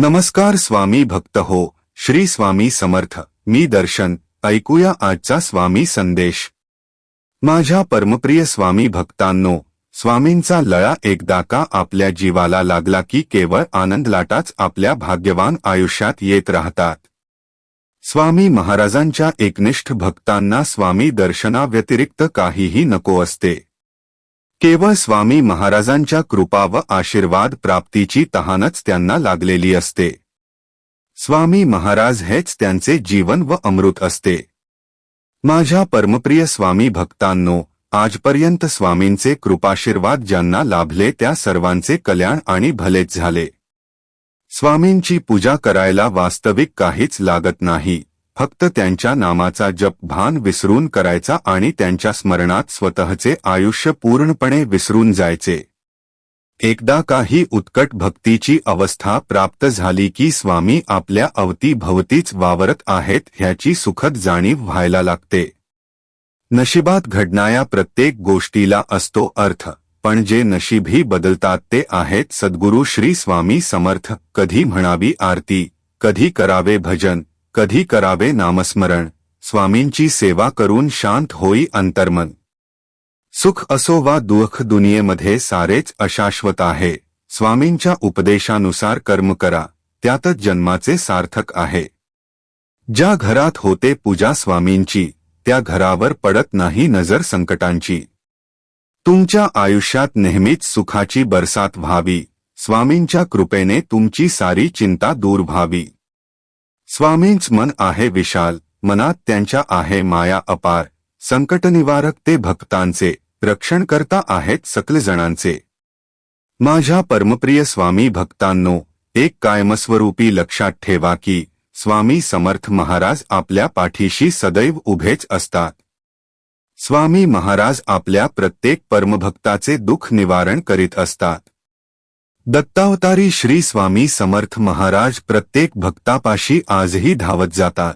नमस्कार स्वामी भक्त हो श्री स्वामी समर्थ मी दर्शन ऐकूया आजचा स्वामी संदेश. माझ्या परमप्रिय स्वामी भक्तांनो स्वामींचा लळा एकदा का आपल्या जीवाला लागला की केवळ आनंद लाटाच आपल्या भाग्यवान आयुष्यात येत राहतात. स्वामी महाराजांच्या एकनिष्ठ भक्तांना स्वामी दर्शनाव्यतिरिक्त काहीही नको असते. केवळ स्वामी महाराजांच्या कृपा व आशीर्वाद प्राप्तीची तहानच त्यांना लागलेली असते. स्वामी महाराज हेच त्यांचे जीवन व अमृत असते. माझ्या परमप्रिय स्वामी भक्तांनो आजपर्यंत स्वामींचे कृपाशीर्वाद ज्यांना लाभले त्या सर्वांचे कल्याण आणि भलेच झाले. स्वामींची पूजा करायला वास्तविक काहीच लागत नाही. फक्त त्यांच्या नामाचा जप भान विसरून करायचा आणि त्यांच्या स्मरणात स्वतःचे आयुष्य पूर्णपणे विसरून जायचे. एकदा काही उत्कट भक्तीची अवस्था प्राप्त झाली की स्वामी आपल्या अवतीभवतीच वावरत आहेत ह्याची सुखद जाणीव व्हायला लागते. नशिबात घडणाऱ्या प्रत्येक गोष्टीला असतो अर्थ पण जे नशीबही बदलतात ते आहेत सद्गुरू श्री स्वामी समर्थ कधी म्हणावी आरती कधी करावे भजन. कधी करावे नामस्मरण, स्वामींची सेवा करून शांत होई अंतर्मन. सुख असो वा दुःख दुनियेमध्ये सारेच अशाश्वत आहे. स्वामींच्या उपदेशानुसार कर्म करा, त्यातच जन्माचे सार्थक आहे. ज्या घरात होते पूजा स्वामींची, त्या घरावर पडत नाही नज़र संकटांची. तुमच्या आयुष्यात नेहमीच सुखाची बरसात व्हावी, स्वामींच्या कृपेने तुमची सारी चिंता दूर व्हावी. स्वामींच मन आहे विशाल मनात त्यांच्या आहे माया अपार संकटनिवारक ते भक्तांचे रक्षण करता आहेत सकल जणांचे. माझ्या परमप्रिय स्वामी भक्तांनो एक कायमस्वरूपी लक्षात ठेवा की स्वामी समर्थ महाराज आपल्या पाठीशी सदैव उभेच असतात. स्वामी महाराज आपल्या प्रत्येक परमभक्ताचे दुःख निवारण करीत असतात. दत्तावतारी श्री स्वामी समर्थ महाराज प्रत्येक भक्तापाशी आजही धावत जातात.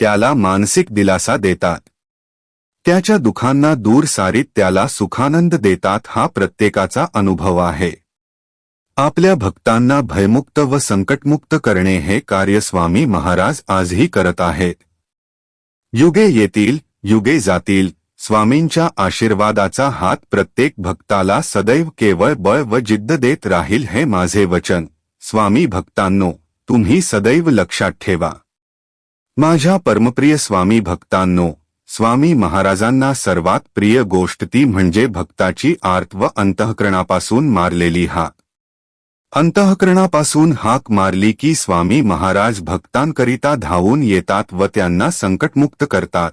त्याला मानसिक दिलासा देतात. त्याच्या दुखांना दूर सारीत त्याला सुखानंद देतात हा प्रत्येकाचा अनुभव आहे. आपल्या भक्तांना भयमुक्त व संकटमुक्त करणे हे कार्य स्वामी महाराज आजही करत आहेत. युगे येतील युगे जातील स्वामींच्या आशीर्वादाचा हात प्रत्येक भक्ताला सदैव केवळ बळ व जिद्द देत राहील हे माझे वचन. स्वामी भक्तांनो तुम्ही सदैव लक्षात ठेवा. माझ्या परमप्रिय स्वामी भक्तांनो स्वामी महाराजांना सर्वात प्रिय गोष्ट ती म्हणजे भक्ताची आर्त व अंतःकरणापासून मारलेली हाक. अंतःकरणापासून हाक मारली की स्वामी महाराज भक्तांकरिता धावून येतात व त्यांना संकटमुक्त करतात.